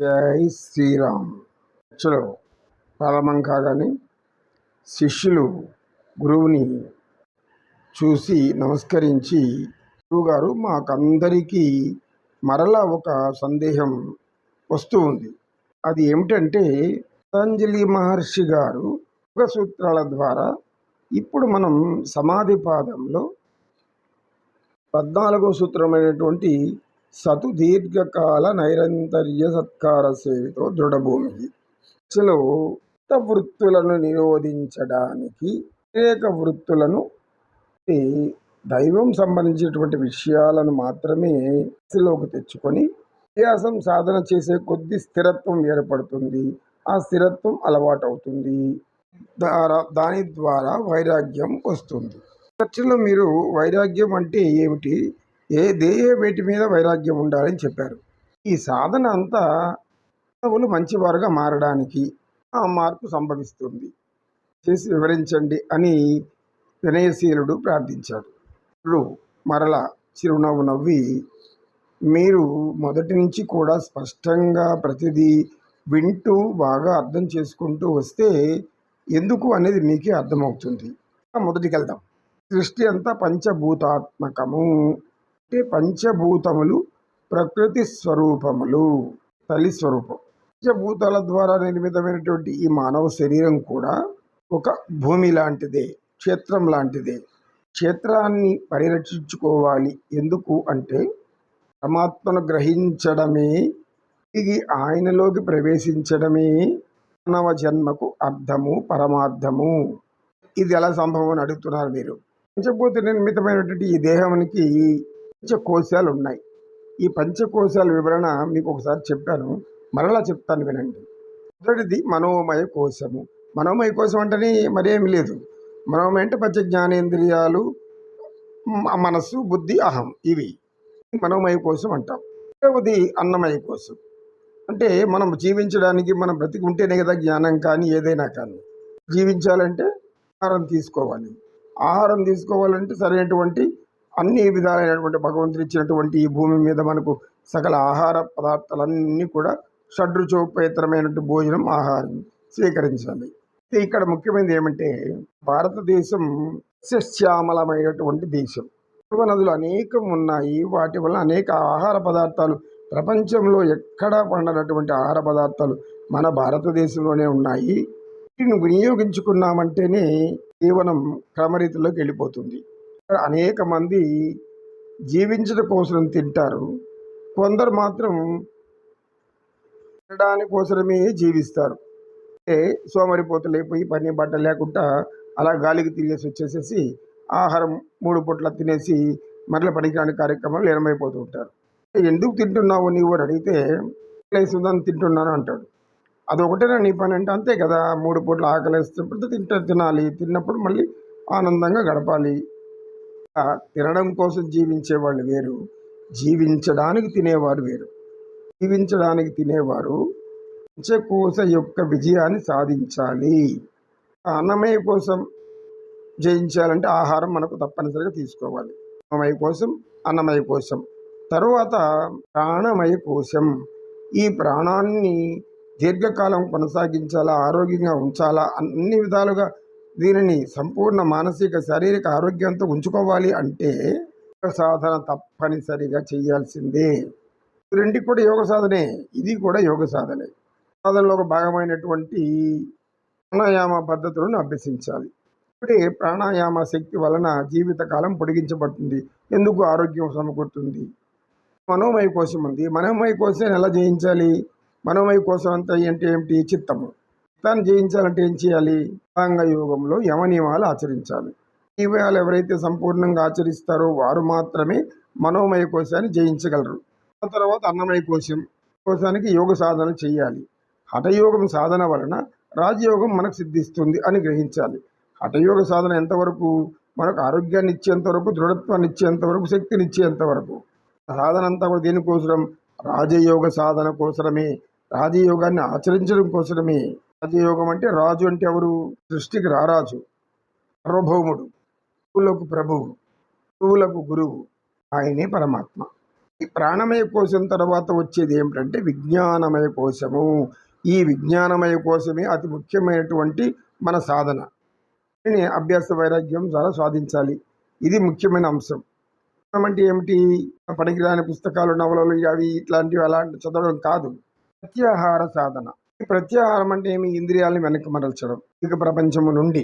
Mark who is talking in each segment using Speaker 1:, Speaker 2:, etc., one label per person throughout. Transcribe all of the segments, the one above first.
Speaker 1: జై శ్రీరామ్. చర్చలో ప్రారంభం కాగానే శిష్యులు గురువుని చూసి నమస్కరించి గురువుగారు మాకందరికీ మరలా ఒక సందేహం వస్తూ ఉంది. అది ఏమిటంటే పతంజలి మహర్షి గారు యోగ సూత్రాల ద్వారా ఇప్పుడు మనం సమాధి పాదంలో పద్నాలుగో సూత్రమైనటువంటి సతు దీర్ఘకాల నైరంతర్య సత్కార సేవితో దృఢభూమి చలో వృత్తులను నిరోధించడానికి అనేక వృత్తులను దైవం సంబంధించినటువంటి విషయాలను మాత్రమే మనసులోకి తెచ్చుకొని అభ్యాసం సాధన చేసే కొద్ది స్థిరత్వం ఏర్పడుతుంది. ఆ స్థిరత్వం అలవాటు అవుతుంది ద్వారా దాని ద్వారా వైరాగ్యం వస్తుంది. చర్చలో మీరు వైరాగ్యం అంటే ఏమిటి? ఏ దేహ వేటి మీద వైరాగ్యం ఉండాలని చెప్పారు. ఈ సాధన అంతా మానవులు మంచివారుగా మారడానికి ఆ మార్పు సంభవిస్తుంది. చేసి వివరించండి అని వినయశీలుడు ప్రార్థించాడు. ఇప్పుడు మరల చిరునవ్వు నవ్వి మీరు మొదటి నుంచి కూడా స్పష్టంగా ప్రతిదీ వింటూ బాగా అర్థం చేసుకుంటూ వస్తే ఎందుకు అనేది మీకే అర్థమవుతుంది. మొదటికి వెళ్దాం సృష్టి అంతా పంచభూతాత్మకము. అంటే పంచభూతములు ప్రకృతి స్వరూపములు. తల్లి స్వరూపం. పంచభూతాల ద్వారా నిర్మితమైనటువంటి ఈ మానవ శరీరం కూడా ఒక భూమి లాంటిదే క్షేత్రం లాంటిదే. క్షేత్రాన్ని పరిరక్షించుకోవాలి. ఎందుకు అంటే పరమాత్మను గ్రహించడమే ఇది ఆయనలోకి ప్రవేశించడమే మానవ జన్మకు అర్థము పరమార్థము. ఇది ఎలా సంభవం అని అడుగుతున్నారు మీరు? పంచభూత నిర్మితమైనటువంటి ఈ దేహానికి పంచకోశాలు ఉన్నాయి ఈ పంచకోశాల వివరణ మీకు ఒకసారి చెప్పాను మరలా చెప్తాను వినండి. మొదటిది మనోమయ కోశము. మనోమయ కోశం అంటేనే మరేమి లేదు. మనోమయ అంటే పంచ జ్ఞానేంద్రియాలు మనస్సు బుద్ధి అహం ఇవి. మనోమయ కోశం అంటాం. రెండవది అన్నమయ కోశం. అంటే మనం జీవించడానికి మనం బ్రతికి ఉంటేనే కదా జ్ఞానం కానీ ఏదైనా కానీ. జీవించాలంటే ఆహారం తీసుకోవాలి. ఆహారం తీసుకోవాలంటే సరైనటువంటి అన్ని విధాలైనటువంటి భగవంతుడు ఇచ్చినటువంటి ఈ భూమి మీద మనకు సకల ఆహార పదార్థాలన్నీ కూడా షడ్రుచోపేతరమైనటువంటి భోజనం ఆహారం స్వీకరించాలి. ఇక్కడ ముఖ్యమైనది ఏమంటే భారతదేశం సస్యామలమైనటువంటి దేశం. పూర్వ నదులు అనేకం ఉన్నాయి వాటి వల్ల అనేక ఆహార పదార్థాలు ప్రపంచంలో ఎక్కడా పండనటువంటి ఆహార పదార్థాలు మన భారతదేశంలోనే ఉన్నాయి. వీటిని వినియోగించుకున్నామంటేనే జీవనం క్రమరీతిలోకి వెళ్ళిపోతుంది. అనేక మంది జీవించడం కోసం తింటారు. కొందరు మాత్రం తినడానికి కోసమే జీవిస్తారు. అంటే సోమరిపోతులు అయిపోయి పని బట్ట లేకుండా అలా గాలికి తిరిగేసి వచ్చేసేసి ఆహారం మూడు పూట్ల తినేసి మరల పనికిరాని కార్యక్రమాలు ఏమైపోతూ ఉంటారు. ఎందుకు తింటున్నావు నీవు? అని అడిగితే లేస్తుందని తింటున్నాను అంటాడు. అదొకటేనా నీ పని? అంటే అంతే కదా మూడు పూట్ల ఆకలిస్తున్నప్పుడు తింటే తినాలి. తిన్నప్పుడు మళ్ళీ ఆనందంగా గడపాలి. తినడం కోసం జీవించే వాళ్ళు వేరు జీవించడానికి తినేవారు వేరు. జీవించడానికి తినేవారు పంచకోశ యొక్క విజయాన్ని సాధించాలి. ఆ అన్నమయ కోసం జయించాలంటే ఆహారం మనకు తప్పనిసరిగా తీసుకోవాలి. అన్నమయ కోసం అన్నమయ కోసం. తరువాత ప్రాణమయ కోశం. ఈ ప్రాణాన్ని దీర్ఘకాలం కొనసాగించాలా ఆరోగ్యంగా ఉంచాలా అన్ని విధాలుగా దీనిని సంపూర్ణ మానసిక శారీరక ఆరోగ్యంతో ఉంచుకోవాలి అంటే యోగ సాధన తప్పనిసరిగా చేయాల్సిందే. రెండు కూడా యోగ సాధనే ఇది కూడా యోగ సాధనే. సాధనలో ఒక భాగమైనటువంటి ప్రాణాయామ పద్ధతులను అభ్యసించాలి. ఇప్పుడే ప్రాణాయామ శక్తి వలన జీవితకాలం పొడిగించబడుతుంది. ఎందుకు? ఆరోగ్యం సమకూరుతుంది. మనోమయ కోశం ఉంది. మనోమయ కోసం ఎలా జయించాలి? మనోమయ కోశం అంతా ఏంటి ఏమిటి? చిత్తము. దాన్ని జయించాలంటే ఏం చేయాలి? సాంగ యోగంలో యమ నియమాలు ఆచరించాలి నియమాలు ఎవరైతే సంపూర్ణంగా ఆచరిస్తారో వారు మాత్రమే మనోమయ కోశాన్ని జయించగలరు. ఆ తర్వాత అన్నమయ కోశం కోశానికి యోగ సాధన చేయాలి. హఠయోగం సాధన వలన రాజయోగం మనకు సిద్ధిస్తుంది అని గ్రహించాలి. హఠయోగ సాధన ఎంతవరకు? మనకు ఆరోగ్యాన్ని ఇచ్చేంత వరకు దృఢత్వాన్ని ఇచ్చేంత వరకు శక్తిని ఇచ్చేంత వరకు. సాధన అంతా కూడా దేనికోసరం? రాజయోగ సాధన కోసరమే. రాజయోగాన్ని ఆచరించడం కోసరమే. రాజయోగం అంటే రాజు అంటే ఎవరు? సృష్టికి రారాజు. సార్వభౌముడు. ప్రభువులకు ప్రభువు. గురువులకు గురువు. ఆయనే పరమాత్మ. ఈ ప్రాణమయ కోశం తర్వాత వచ్చేది ఏమిటంటే విజ్ఞానమయ కోశము. ఈ విజ్ఞానమయ కోశమే అతి ముఖ్యమైనటువంటి మన సాధన. అభ్యాస వైరాగ్యం ద్వారా సాధించాలి. ఇది ముఖ్యమైన అంశం. అంటే ఏమిటి? పనికిరాని పుస్తకాలు నవలలు అవి ఇట్లాంటివి అలాంటి చదవడం కాదు. ప్రత్యాహార సాధన. ప్రత్యాహారం అంటే ఏమి? ఇంద్రియాలను వెనక్కి మరల్చడం. ఇక ప్రపంచము నుండి.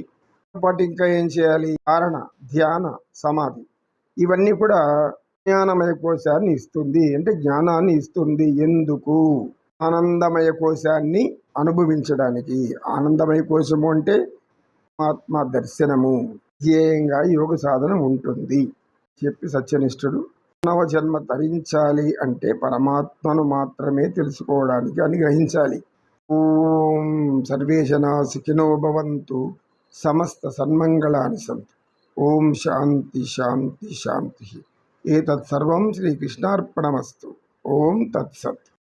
Speaker 1: పాటు ఇంకా ఏం చేయాలి? ధారణ ధ్యాన సమాధి. ఇవన్నీ కూడా జ్ఞానమయ కోశాన్ని ఇస్తుంది. అంటే జ్ఞానాన్ని ఇస్తుంది ఎందుకు? ఆనందమయ కోశాన్ని అనుభవించడానికి. ఆనందమయ కోశము అంటే ఆత్మ దర్శనము. ధ్యేయంగా యోగ సాధన ఉంటుంది. చెప్పి సత్యనిష్ఠుడు మానవ జన్మ తరించాలి అంటే పరమాత్మను మాత్రమే తెలుసుకోవడానికి అని గ్రహించాలి ఓం సర్వే సుఖినో భవంతు. సమస్త సన్మంగళాని సంతు. ఓం శాంతి శాంతి శాంతి. ఏతత్సర్వం శ్రీకృష్ణార్పణమస్తు. ఓం తత్సత్.